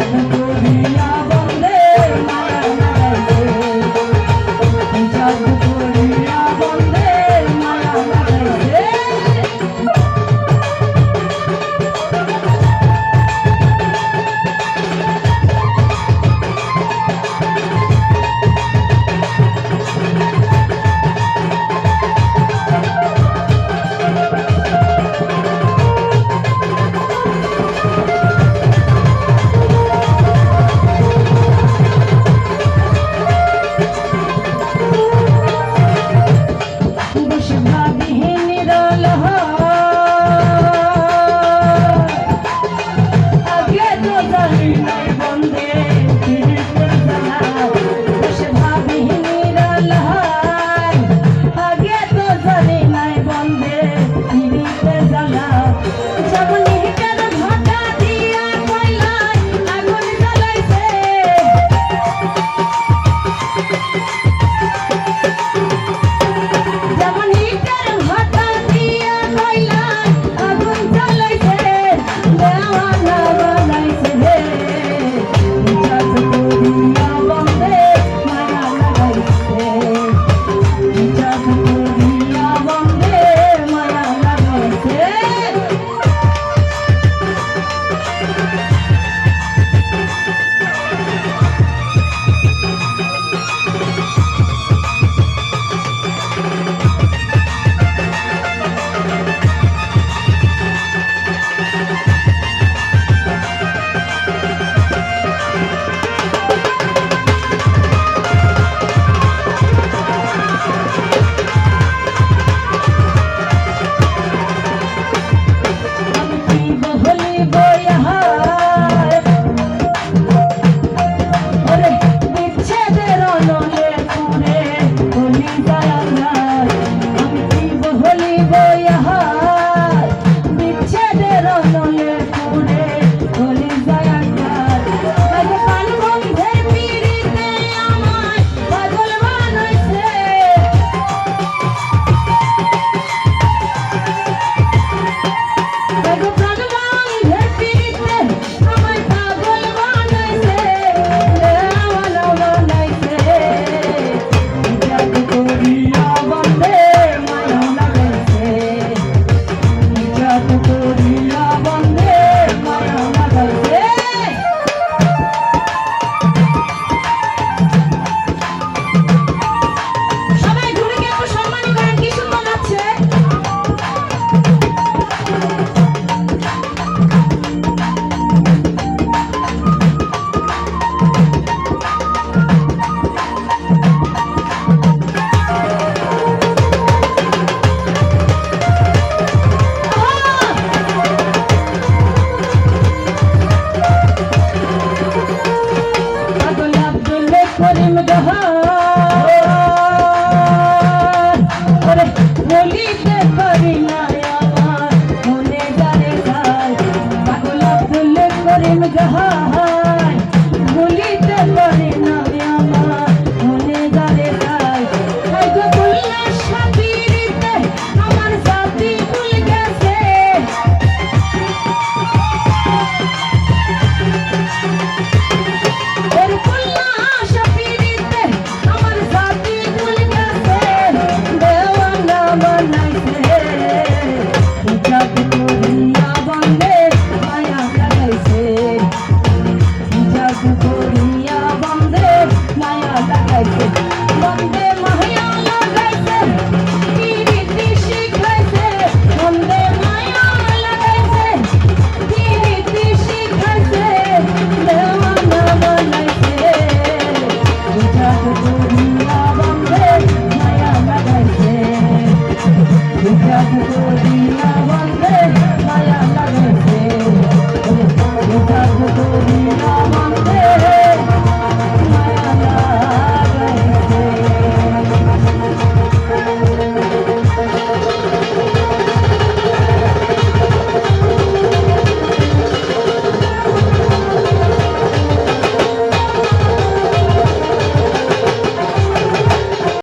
Thank you. করিম দহার। বলিতে করি মনে যায় পাগলা ফুল করিম দহার।